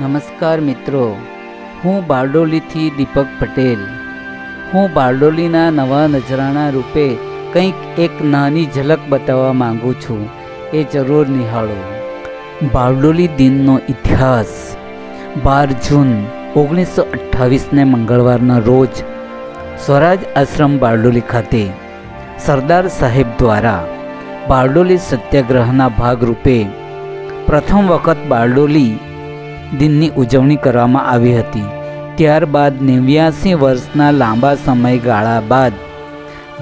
નમસ્કાર મિત્રો. હું બારડોલીથી દીપક પટેલ. હું બારડોલીના નવા નજરાણા રૂપે કંઈક એક નાની ઝલક બતાવવા માગું છું. એ જરૂર નિહાળો. બારડોલી દિનનો ઇતિહાસ. બાર જૂન ઓગણીસો અઠ્ઠાવીસને મંગળવારના રોજ સ્વરાજ આશ્રમ બારડોલી ખાતે સરદાર સાહેબ દ્વારા બારડોલી સત્યાગ્રહના ભાગરૂપે પ્રથમ વખત બારડોલી દિનની ઉજવણી કરવામાં આવી હતી. ત્યારબાદ નેવ્યાસી વર્ષના લાંબા સમયગાળા બાદ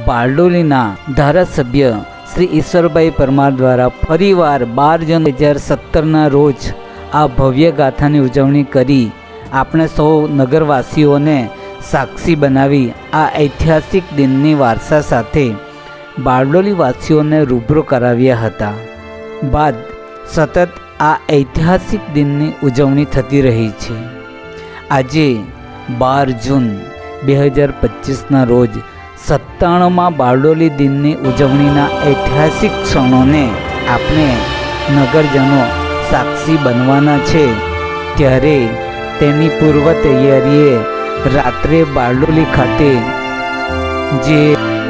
બારડોલીના ધારાસભ્ય શ્રી ઈશ્વરભાઈ પરમાર દ્વારા ફરીવાર બાર જૂન બે હજાર સત્તરના રોજ આ ભવ્ય ગાથાની ઉજવણી કરી આપણે સૌ નગરવાસીઓને સાક્ષી બનાવી આ ઐતિહાસિક દિનની વારસા સાથે બારડોલીવાસીઓને રૂબરૂ કરાવ્યા હતા. બાદ સતત આ ઐતિહાસિક દિનની ઉજવણી થતી રહી છે. આજે બાર જૂન બે હજાર પચીસના રોજ સત્તાણુંમાં બારડોલી દિનની ઉજવણીના ઐતિહાસિક ક્ષણોને આપણે નગરજનો સાક્ષી બનવાના છે. ત્યારે તેની પૂર્વ તૈયારીએ રાત્રે બારડોલી ખાતે જે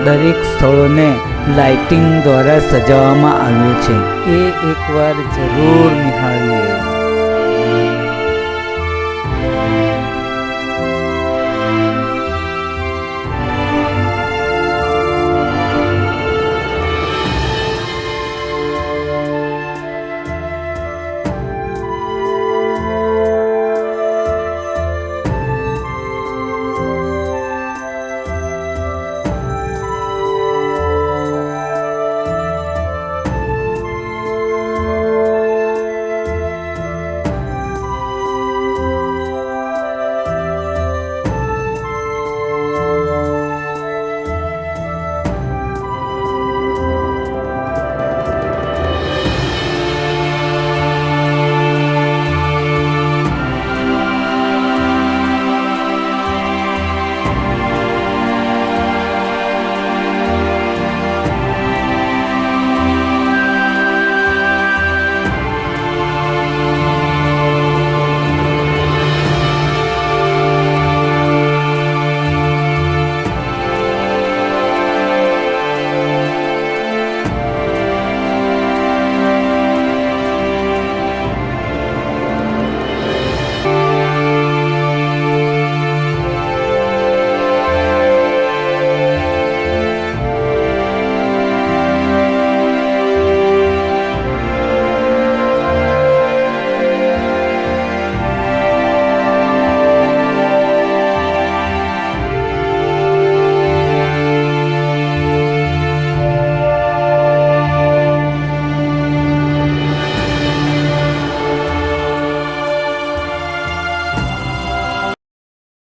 દરેક સ્થળોને લાઇટિંગ દ્વારા સજાવવામાં આવ્યું છે. એ એકવાર જરૂર નિહાળીએ.